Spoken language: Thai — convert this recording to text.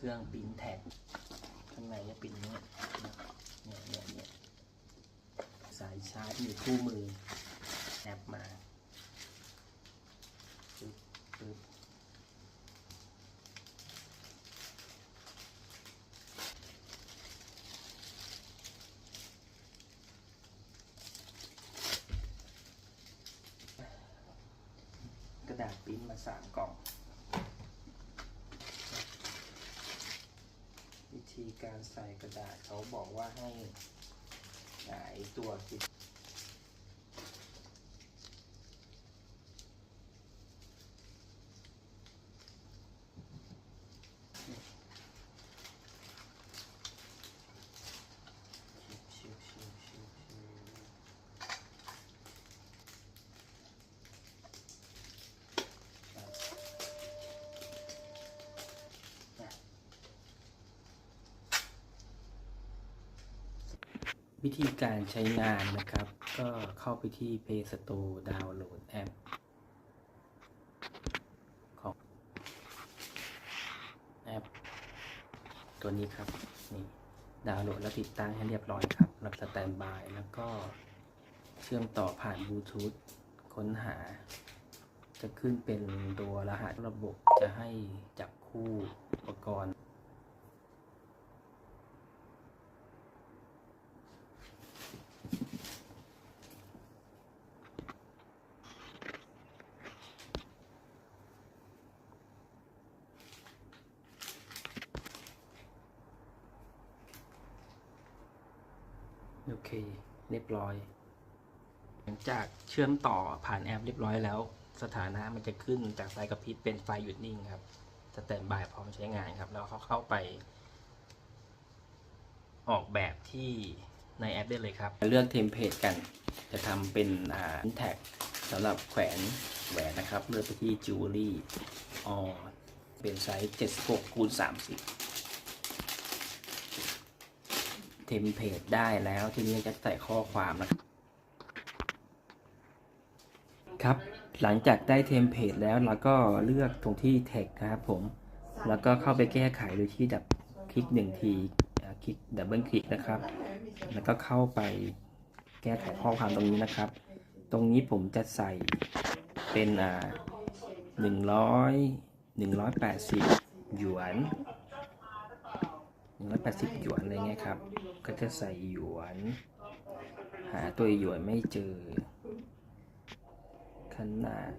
เครื่องปิ้นแท็กข้างในจะเป็นอย่างเนี้ยเนี่ยเนี่ยเนี่ยสายชาร์จอยู่คู่มือแอปมาปึ๊บปึ๊บกระดาษปิ้นมาสามกล่อง วิ ธีการใส่กระดาษเขาบอกว่าให้หาไอ้ตัวติดชิวๆชิวๆชิวๆชิวๆครับนะ วิธีการใช้งานนะครับ ก็เข้าไปที่ Play Store ดาวน์โหลดแอปของแอป ตัวนี้ครับนี่ดาวน์โหลดแล้วติดตั้งให้เรียบร้อยครับรับสแตนบายแล้วก็เชื่อมต่อผ่านบลูทูธค้นหา จะขึ้นเป็นตัวรหัสระบบจะให้จับคู่อุปกรณ์ โอเค เรียบร้อย หลังจากเชื่อมต่อผ่านแอปเรียบร้อยแล้ว สถานะมันจะขึ้นจากไฟกระพริบเป็นไฟหยุดนิ่งครับสแตนบายพร้อมใช้งานครับ แล้วเขาเข้าไป ออกแบบที่ในแอปได้เลยครับ เลือกเทมเพลตกัน จะทำเป็นอ่าแท็กสำหรับแขวนแหวนนะครับ เลือกไปที่จิวเวลรี่ออเป็นไซส์ 76คูณ30 เทมเพลตได้แล้วทีนี้จะใส่ข้อความนะครับครับ หลังจากได้เทมเพลตแล้วเราก็เลือกตรงที่ text นะครับผม แล้วก็เข้าไปแก้ไขโดยที่ดับคลิกหนึ่งทีคลิกดับเบิลคลิกนะครับ แล้วก็เข้าไปแก้ไขข้อความตรงนี้นะครับ ตรงนี้ผมจะใส่เป็นอ่าหนึ่งร้อยหนึ่งร้อยแปดสิบหยวน หนึ่งร้อยแปดสิบหยวนอะไรเงี้ยครับ ก็จะใส่หยวน หาตัวหยวนไม่เจอ ขนาด